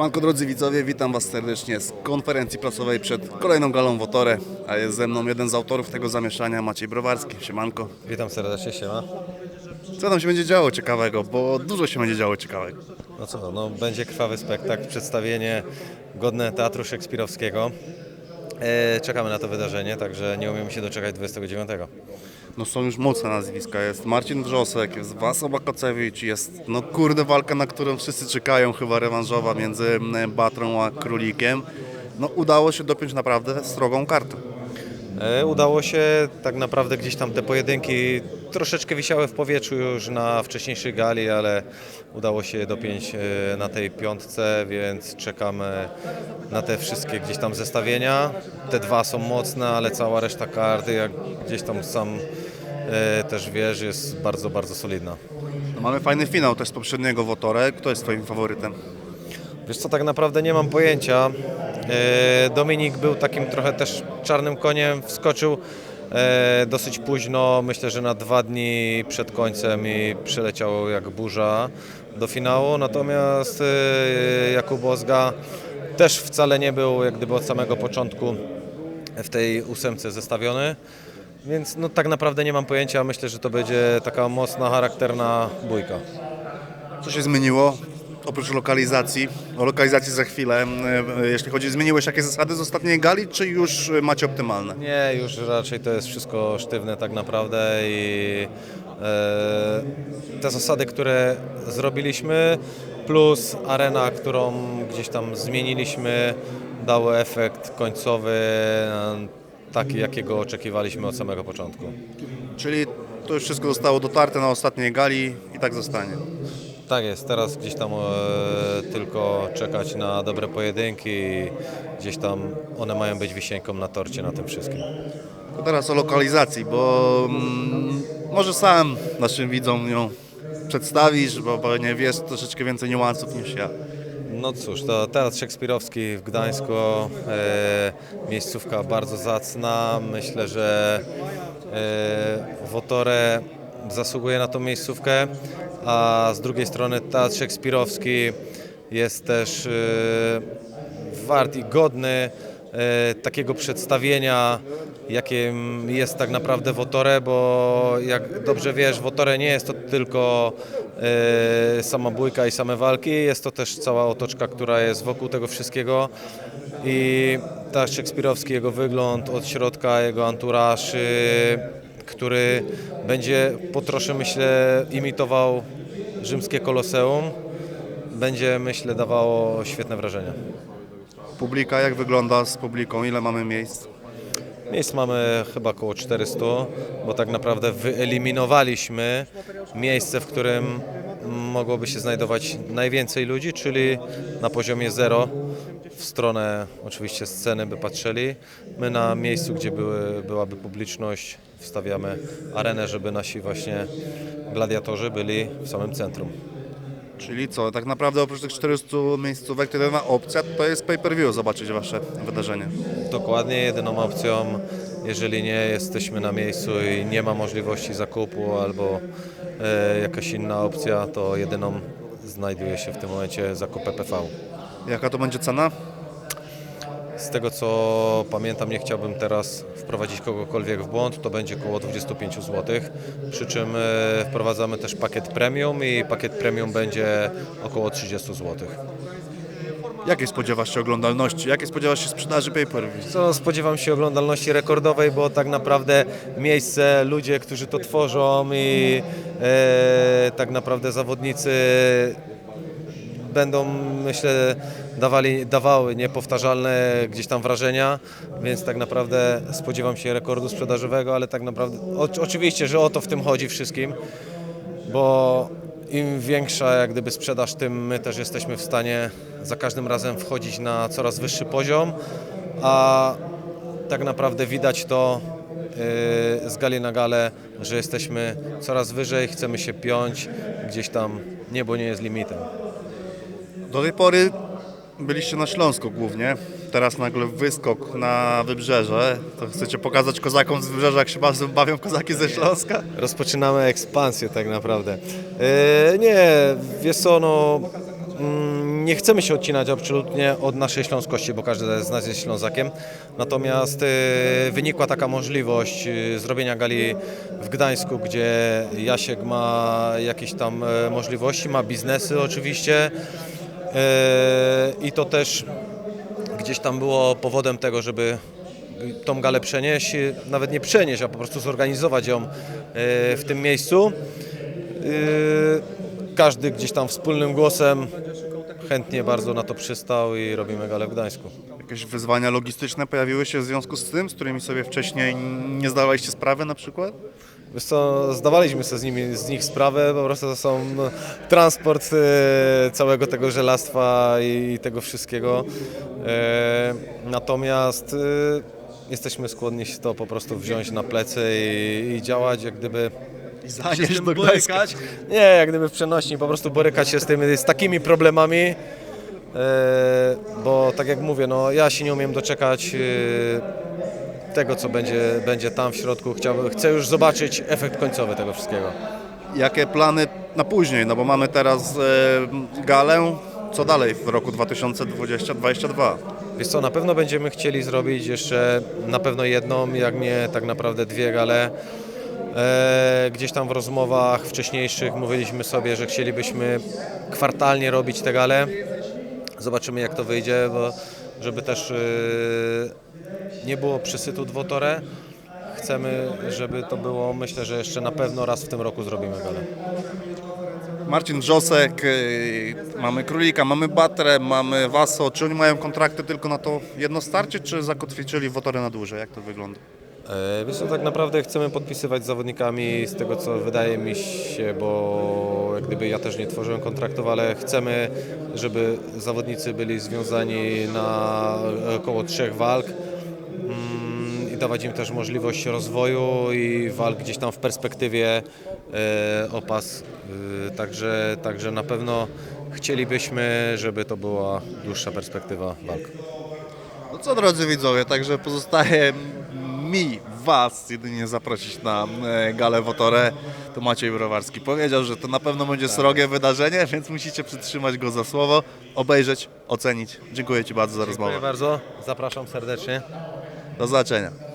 Siemanko drodzy widzowie, witam Was serdecznie z konferencji prasowej przed kolejną galą Wotore, a jest ze mną jeden z autorów tego zamieszania, Maciej Browarski. Siemanko. Witam serdecznie, siema. Co tam się będzie działo ciekawego, bo dużo się będzie działo ciekawego. No co, no będzie krwawy spektakl, przedstawienie godne Teatru Szekspirowskiego. E, czekamy na to wydarzenie, także nie umiemy się doczekać 29. No są już mocne nazwiska, jest Marcin Wrzosek, jest Waso Bakocewicz, jest no kurde walka, na którą wszyscy czekają, chyba rewanżowa między Batrą a Królikiem. No udało się dopiąć naprawdę strogą kartę. E, udało się, tak naprawdę gdzieś tam te pojedynki troszeczkę wisiały w powietrzu już na wcześniejszej gali, ale udało się dopiąć e, na tej piątce, więc czekamy na te wszystkie gdzieś tam zestawienia. Te dwa są mocne, ale cała reszta karty, jak gdzieś tam sam e, też wiesz, jest bardzo, bardzo solidna. No, mamy fajny finał też z poprzedniego Wotore. Kto jest Twoim faworytem? Wiesz co, tak naprawdę nie mam pojęcia. E, Dominik był takim trochę też czarnym koniem, wskoczył e, dosyć późno, myślę, że na dwa dni przed końcem i przyleciał jak burza do finału, natomiast e, Jakub Ozga też wcale nie był jak gdyby od samego początku w tej ósemce zestawiony. Więc no, tak naprawdę nie mam pojęcia. Myślę, że to będzie taka mocna, charakterna bójka. Co się zmieniło? Oprócz lokalizacji, o lokalizacji za chwilę, e, jeśli chodzi, zmieniłeś jakieś zasady z ostatniej gali, czy już macie optymalne? Nie, już raczej to jest wszystko sztywne tak naprawdę i e, te zasady, które zrobiliśmy plus arena, którą gdzieś tam zmieniliśmy dały efekt końcowy taki, jakiego oczekiwaliśmy od samego początku. Czyli to już wszystko zostało dotarte na ostatniej gali i tak zostanie. Tak jest, teraz gdzieś tam e, tylko czekać na dobre pojedynki i gdzieś tam one mają być wisienką na torcie na tym wszystkim. To teraz o lokalizacji, bo mm, może sam naszym widzom ją przedstawisz, bo pewnie wiesz troszeczkę więcej niuansów niż ja. No cóż, to Teatr Szekspirowski w Gdańsku, e, miejscówka bardzo zacna. Myślę, że e, Wotore zasługuje na tą miejscówkę, a z drugiej strony Teatr Szekspirowski jest też e, wart i godny takiego przedstawienia, jakim jest tak naprawdę Wotore, bo jak dobrze wiesz, Wotore nie jest to tylko e, sama bójka i same walki, jest to też cała otoczka, która jest wokół tego wszystkiego i tak Szekspirowski, jego wygląd od środka, jego anturaż, który będzie po trosze, myślę, imitował rzymskie koloseum, będzie, myślę, dawało świetne wrażenie. Publika, jak wygląda z publiką, ile mamy miejsc? Miejsc mamy chyba około 400, bo tak naprawdę wyeliminowaliśmy miejsce, w którym mogłoby się znajdować najwięcej ludzi, czyli na poziomie zero. W stronę oczywiście sceny by patrzyli. My na miejscu, gdzie były, byłaby publiczność, wstawiamy arenę, żeby nasi właśnie gladiatorzy byli w samym centrum. Czyli co, tak naprawdę oprócz tych 400 miejscówek, to jedyna opcja to jest pay-per-view, zobaczyć wasze wydarzenie. Dokładnie jedyną opcją, jeżeli nie jesteśmy na miejscu i nie ma możliwości zakupu albo e, jakaś inna opcja, to jedyną znajduje się w tym momencie zakup PPV. Jaka to będzie cena? Z tego co pamiętam, nie chciałbym teraz wprowadzić kogokolwiek w błąd, to będzie około 25 zł. Przy czym e, wprowadzamy też pakiet premium i pakiet premium będzie około 30 zł. Jakiej spodziewasz się oglądalności? Jakiej spodziewasz się sprzedaży pay-per-view? Co spodziewam się oglądalności rekordowej, bo tak naprawdę miejsce, ludzie, którzy to tworzą i e, tak naprawdę zawodnicy będą, myślę, dawali, dawały niepowtarzalne gdzieś tam wrażenia, więc tak naprawdę spodziewam się rekordu sprzedażowego, ale tak naprawdę o, oczywiście, że o to w tym chodzi wszystkim, bo im większa jak gdyby sprzedaż, tym my też jesteśmy w stanie za każdym razem wchodzić na coraz wyższy poziom, a tak naprawdę widać to yy, z gali na galę, że jesteśmy coraz wyżej, chcemy się piąć, gdzieś tam niebo nie jest limitem. Do tej pory byliście na Śląsku głównie, teraz nagle wyskok na Wybrzeże. To chcecie pokazać kozakom z Wybrzeża, jak się bawią kozaki ze Śląska? Rozpoczynamy ekspansję tak naprawdę. E, nie, wiesz co, no, mm, nie chcemy się odcinać absolutnie od naszej śląskości, bo każdy z nas jest Ślązakiem. Natomiast e, wynikła taka możliwość e, zrobienia gali w Gdańsku, gdzie Jasiek ma jakieś tam możliwości, ma biznesy oczywiście. E, I to też gdzieś tam było powodem tego, żeby tą galę przenieść, nawet nie przenieść, a po prostu zorganizować ją e, w tym miejscu. E, Każdy gdzieś tam wspólnym głosem chętnie bardzo na to przystał i robimy galę w Gdańsku. Jakieś wyzwania logistyczne pojawiły się w związku z tym, z którymi sobie wcześniej nie zdawaliście sprawy na przykład? Wiesz co, zdawaliśmy sobie z, nimi, z nich sprawę, po prostu to są no, transport e, całego tego żelastwa i tego wszystkiego. E, natomiast e, jesteśmy skłonni się to po prostu wziąć na plecy i, i działać jak gdyby zanieść do Gdańska. borykać. Nie, jak gdyby w przenośni po prostu borykać się z, tymi, z takimi problemami, e, bo tak jak mówię, no ja się nie umiem doczekać e, tego, co będzie, będzie tam w środku. Chciałbym, chcę już zobaczyć efekt końcowy tego wszystkiego. Jakie plany na później? No bo mamy teraz e, galę. Co dalej w roku 2020-2022? Wiesz co, na pewno będziemy chcieli zrobić jeszcze na pewno jedną, jak nie tak naprawdę dwie gale. E, gdzieś tam w rozmowach wcześniejszych mówiliśmy sobie, że chcielibyśmy kwartalnie robić te gale. Zobaczymy jak to wyjdzie, bo żeby też e, nie było przesytu dwutorę. Chcemy, żeby to było, myślę, że jeszcze na pewno raz w tym roku zrobimy galę. Marcin Wrzosek, y, mamy Królika, mamy Batrę, mamy Waso. Czy oni mają kontrakty tylko na to jedno starcie, czy zakotwiczyli wotory na dłużej? Jak to wygląda? E, Wiesz co, tak naprawdę chcemy podpisywać z zawodnikami z tego co wydaje mi się, bo jak gdyby ja też nie tworzyłem kontraktów, ale chcemy, żeby zawodnicy byli związani na około trzech walk mm, i dawać im też możliwość rozwoju i walk gdzieś tam w perspektywie e, o pas. E, Także, także na pewno chcielibyśmy, żeby to była dłuższa perspektywa walk. No co drodzy widzowie, także pozostaje mi, Was jedynie zaprosić na e, galę Wotorę. To Maciej Browarski powiedział, że to na pewno będzie srogie wydarzenie, więc musicie przytrzymać go za słowo, obejrzeć, ocenić. Dziękuję Ci bardzo za rozmowę. Dziękuję bardzo, zapraszam serdecznie. Do zobaczenia.